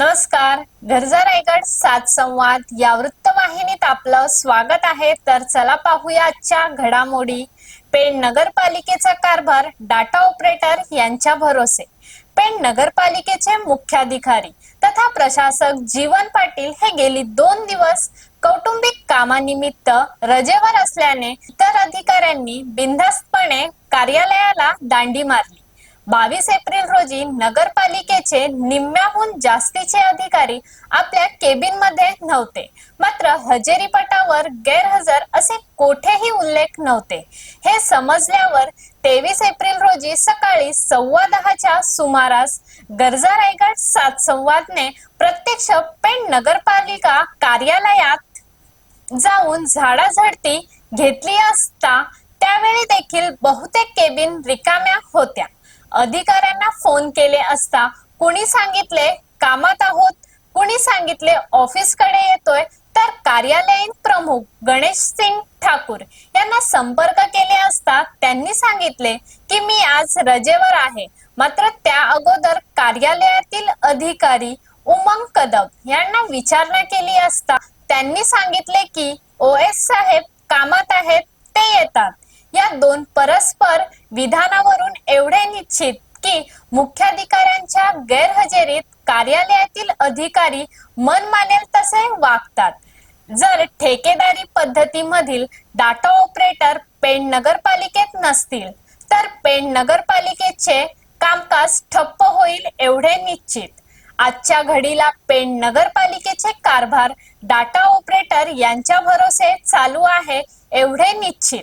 नमस्कार. गरजा रायगड सात संवाद या वृत्तवाहिनीत आपलं स्वागत आहे. तर चला पाहूया आजच्या घडामोडी. पेण नगरपालिकेचा कारभार डाटा ऑपरेटर यांच्या भरोसे. पेण नगरपालिकेचे मुख्याधिकारी तथा प्रशासक जीवन पाटील हे गेली दोन दिवस कौटुंबिक कामानिमित्त रजेवर असल्याने इतर अधिकाऱ्यांनी बिनधास्तपणे कार्यालयाला दांडी मारली. बावीस एप्रिल रोजी नगरपालिकेचे निम्म्याहून जास्तीचे अधिकारी आपल्या केबिनमध्ये नव्हते. मात्र हजेरी पटावर गैरहजर असे कोठेही उल्लेख नव्हते. हे समजल्यावर तेवीस एप्रिल रोजी सकाळी सव्वा दहाच्या सुमारास गरजा रायगड सात संवादने प्रत्यक्ष पेण नगरपालिका कार्यालयात जाऊन झाडाझडती घेतली असता त्यावेळी देखील बहुतेक केबिन रिकाम्या होत्या. अधिकाऱ्यांना फोन केले असता कुणी सांगितले कामात आहोत. कुणी सांगितले ऑफिसकडे येतोय. तर कार्यालयीन प्रमुख गणेश सिंग ठाकूर यांना संपर्क केले असता त्यांनी सांगितले की मी आज रजेवर आहे. मात्र त्या अगोदर कार्यालयातील अधिकारी उमंग कदम यांना विचारणा केली असता त्यांनी सांगितले की ओ एस साहेब कामात आहेत. या दोन परस्पर विधानावरून एवढे निश्चित की मुख्याधिकाऱ्यांच्या गैरहजेरीत कार्यालयातील अधिकारी मन मानेल तसे वागतात. जर ठेकेदारी पद्धतीमधील डाटा ऑपरेटर पेण नगरपालिकेत नसतील तर पेण नगरपालिकेचे कामकाज ठप्प होईल एवढे निश्चित. आजच्या घडीला पेण नगरपालिकेचे कारभार डाटा ऑपरेटर यांच्या भरोसे चालू आहे एवढे निश्चित.